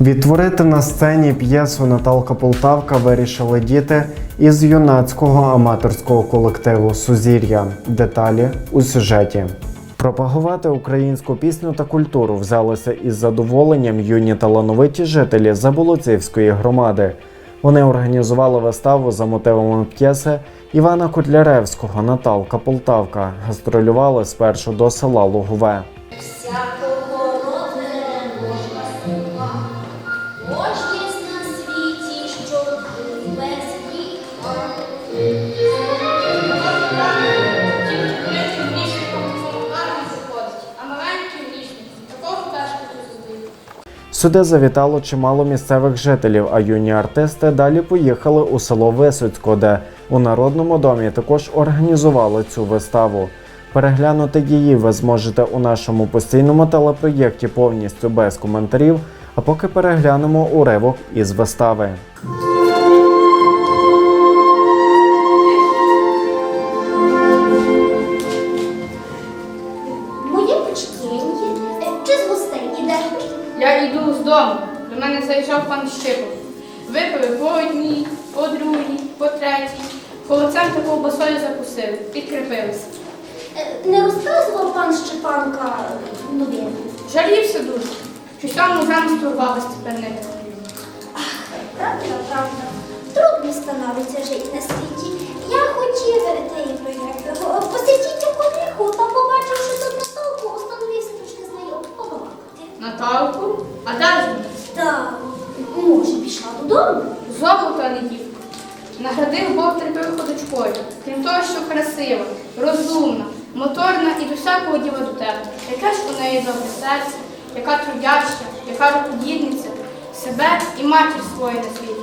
Відтворити на сцені п'єсу Наталка Полтавка вирішили діти із юнацького аматорського колективу Сузір'я. Деталі у сюжеті. Пропагувати українську пісню та культуру взялися із задоволенням юні талановиті жителі Заболоцівської громади. Вони організували виставу за мотивами п'єси Івана Котляревського Наталка Полтавка. Гастролювали спершу до села Лугове. Сюди завітало чимало місцевих жителів, а юні артисти далі поїхали у село Висоцько, де у народному домі також організували цю виставу. Переглянути її ви зможете у нашому постійному телепроєкті повністю без коментарів. А поки переглянемо уривок із вистави. Йду дому. До мене заїжджав пан Щипов. Випили по одній, по другій, по третій. Холодцем та ковбасою закусили, підкріпилися. Е, Не розказував пан Щепанка новину? Жалівся дуже, що сьому замісту увага степенника. Правда, правда. Трудно становиться жити на світі. Наталку, а де Так? Може, пішла додому? Золото, не дівка. Наградив Бог терпив ходочкою, крім того, що красива, розумна, моторна і до всякого діла до тебе. Яке ж у неї добре серце, яка трудяща, яка рукодільниця, себе і матір свою на світі.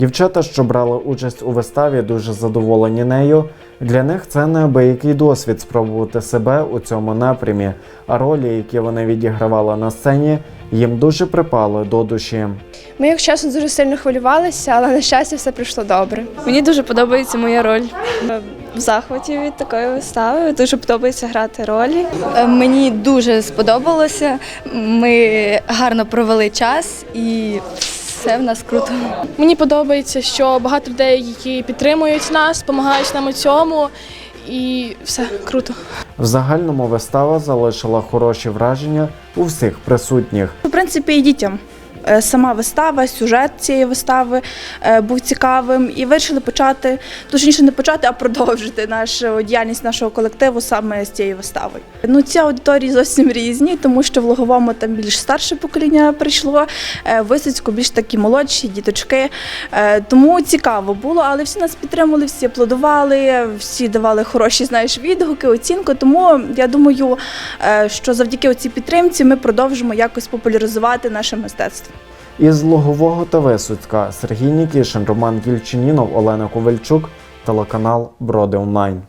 Дівчата, що брали участь у виставі, дуже задоволені нею. Для них це неабиякий досвід спробувати себе у цьому напрямі, а ролі, які вони відігравали на сцені, їм дуже припали до душі. Ми, як чесно, дуже сильно хвилювалися, але на щастя все пройшло добре. Мені дуже подобається моя роль. В захваті від такої вистави. Дуже подобається грати ролі. Е, Мені дуже сподобалося. Ми гарно провели час і все в нас круто. Мені подобається, що багато людей, які підтримують нас, допомагають нам у цьому, і все круто. В загальному вистава залишила хороші враження у всіх присутніх. В принципі, і дітям. Е, Сама вистава, сюжет цієї вистави е, був цікавим і вирішили почати, точніше не почати, а продовжити нашу діяльність нашого колективу саме з цією виставою. Ну, ці аудиторії зовсім різні, тому що в Логовому там більш старше покоління прийшло, е, в Висоцьку більш такі молодші діточки. Тому цікаво було, але всі нас підтримували, всі аплодували, всі давали хороші знаєш, відгуки, оцінку. Тому я думаю, що завдяки цій підтримці ми продовжимо якось популяризувати наше мистецтво. Із Лугового та Висоцька Сергій Нікішин, Роман Кільчинінов, Олена Ковальчук, телеканал Броди Онлайн.